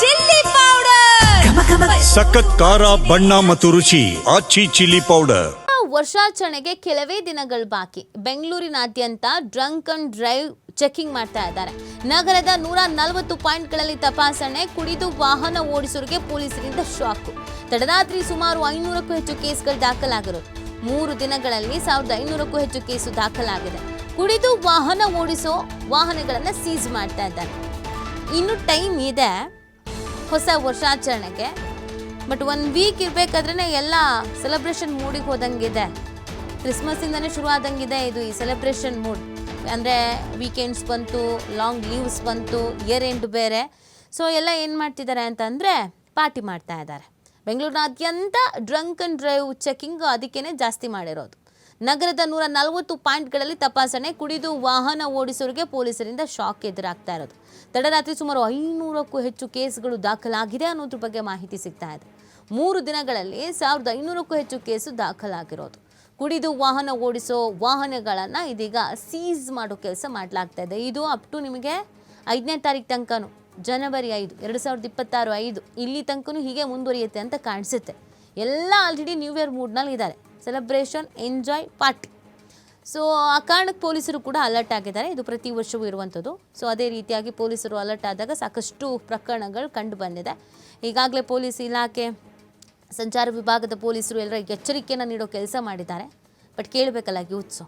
Chilli powder. ಸಖತ್ ಖಾರ ಬಣ್ಣ ಮತ್ತು ರುಚಿ ಆಚಿ ಚಿಲ್ಲಿ ಪೌಡರ್. ವರ್ಷಾಚರಣೆಗೆ ಕೆಲವೇ ದಿನಗಳು ಬಾಕಿ. ಬೆಂಗಳೂರಿನಾದ್ಯಂತ ಡ್ರಂಕ್ ಅಂಡ್ ಡ್ರೈವ್ ಚೆಕಿಂಗ್ ಮಾಡ್ತಾ ಇದ್ದಾರೆ. ನಗರದ ನೂರ ನಲವತ್ತು ಪಾಯಿಂಟ್ಗಳಲ್ಲಿ ತಪಾಸಣೆ ಕುಡಿದು ವಾಹನ ಓಡಿಸೋರಿಗೆ ಪೊಲೀಸರಿಂದ ಶಾಕು. ತಡರಾತ್ರಿ ಸುಮಾರು ಐನೂರಕ್ಕೂ ಹೆಚ್ಚು ಕೇಸ್ಗಳು ದಾಖಲಾಗಿರೋದು. ಮೂರು ದಿನಗಳಲ್ಲಿ ಸಾವಿರದ ಐನೂರಕ್ಕೂ ಹೆಚ್ಚು ಕೇಸು ದಾಖಲಾಗಿದೆ. ಕುಡಿದು ವಾಹನ ಓಡಿಸೋ ವಾಹನಗಳನ್ನು ಸೀಸ್ ಮಾಡ್ತಾ ಇದ್ದಾರೆ. ಇನ್ನು ಟೈಮ್ ಇದೆ. ಹೊಸ ವರ್ಷಾಚರಣೆಗೆ. ಬಟ್ ಒನ್ ವೀಕ್ ಇರಬೇಕಾದ್ರೆ ಎಲ್ಲ ಸೆಲೆಬ್ರೇಷನ್ ಮೂಡಿಗೆ ಹೋದಂಗಿದೆ. ಕ್ರಿಸ್ಮಸ್ಸಿಂದನೇ ಶುರು ಆದಂಗಿದೆ ಇದು ಈ ಸೆಲೆಬ್ರೇಷನ್ ಮೂಡ್ ಅಂದರೆ ವೀಕೆಂಡ್ಸ್ ಬಂತು ಲಾಂಗ್ ಲೀವ್ಸ್ ಬಂತು ಇಯರ್ ಎಂಡ್ ಬೇರೆ. ಸೊ ಎಲ್ಲ ಏನು ಮಾಡ್ತಿದ್ದಾರೆ ಅಂತಂದರೆ ಪಾರ್ಟಿ ಮಾಡ್ತಾ ಇದ್ದಾರೆ. ಬೆಂಗಳೂರಿನಾದ್ಯಂತ ಡ್ರಂಕ್ ಆ್ಯಂಡ್ ಡ್ರೈವ್ ಚೆಕಿಂಗ್ ಅದಕ್ಕೇ ಜಾಸ್ತಿ ಮಾಡಿರೋದು. ನಗರದ ನೂರ ನಲವತ್ತು ಪಾಯಿಂಟ್ಗಳಲ್ಲಿ ತಪಾಸಣೆ, ಕುಡಿದು ವಾಹನ ಓಡಿಸೋರಿಗೆ ಪೊಲೀಸರಿಂದ ಶಾಕ್ ಎದುರಾಗ್ತಾ ಇರೋದು. ತಡರಾತ್ರಿ ಸುಮಾರು ಐನೂರಕ್ಕೂ ಹೆಚ್ಚು ಕೇಸ್ಗಳು ದಾಖಲಾಗಿದೆ ಅನ್ನೋದ್ರ ಬಗ್ಗೆ ಮಾಹಿತಿ ಸಿಗ್ತಾ ಇದೆ. ಮೂರು ದಿನಗಳಲ್ಲಿ ಸಾವಿರದ ಐನೂರಕ್ಕೂ ಹೆಚ್ಚು ಕೇಸು ದಾಖಲಾಗಿರೋದು. ಕುಡಿದು ವಾಹನ ಓಡಿಸೋ ವಾಹನಗಳನ್ನು ಇದೀಗ ಸೀಸ್ ಮಾಡೋ ಕೆಲಸ ಮಾಡಲಾಗ್ತಾ ಇದೆ. ಇದು ಅಪ್ ಟು ನಿಮಗೆ ಐದನೇ ತಾರೀಕು ತನಕನೂ, ಜನವರಿ ಐದು, ಎರಡು ಸಾವಿರದ ಇಪ್ಪತ್ತಾರು ಐದು, ಇಲ್ಲಿ ತನಕನೂ ಹೀಗೆ ಮುಂದುವರಿಯುತ್ತೆ ಅಂತ ಕಾಣಿಸುತ್ತೆ. ಎಲ್ಲ ಆಲ್ರೆಡಿ ನ್ಯೂ ಇಯರ್ ಮೂಡ್ನಲ್ಲಿ ಇದ್ದಾರೆ. ಸೆಲೆಬ್ರೇಷನ್ ಎಂಜಾಯ್ ಪಾರ್ಟಿ ಸೊ ಆ ಕಾರಣಕ್ಕೆ ಪೊಲೀಸರು ಕೂಡ ಅಲರ್ಟ್ ಆಗಿದ್ದಾರೆ. ಇದು ಪ್ರತಿ ವರ್ಷವೂ ಇರುವಂಥದ್ದು. ಸೊ ಅದೇ ರೀತಿಯಾಗಿ ಪೊಲೀಸರು ಅಲರ್ಟ್ ಆದಾಗ ಸಾಕಷ್ಟು ಪ್ರಕರಣಗಳು ಕಂಡು ಬಂದಿದೆ. ಈಗಾಗಲೇ ಪೊಲೀಸ್ ಇಲಾಖೆ, ಸಂಚಾರ ವಿಭಾಗದ ಪೊಲೀಸರು ಎಲ್ಲರ ಎಚ್ಚರಿಕೆಯನ್ನು ನೀಡೋ ಕೆಲಸ ಮಾಡಿದ್ದಾರೆ. But ಕೇಳಬೇಕಲ್ಲ youths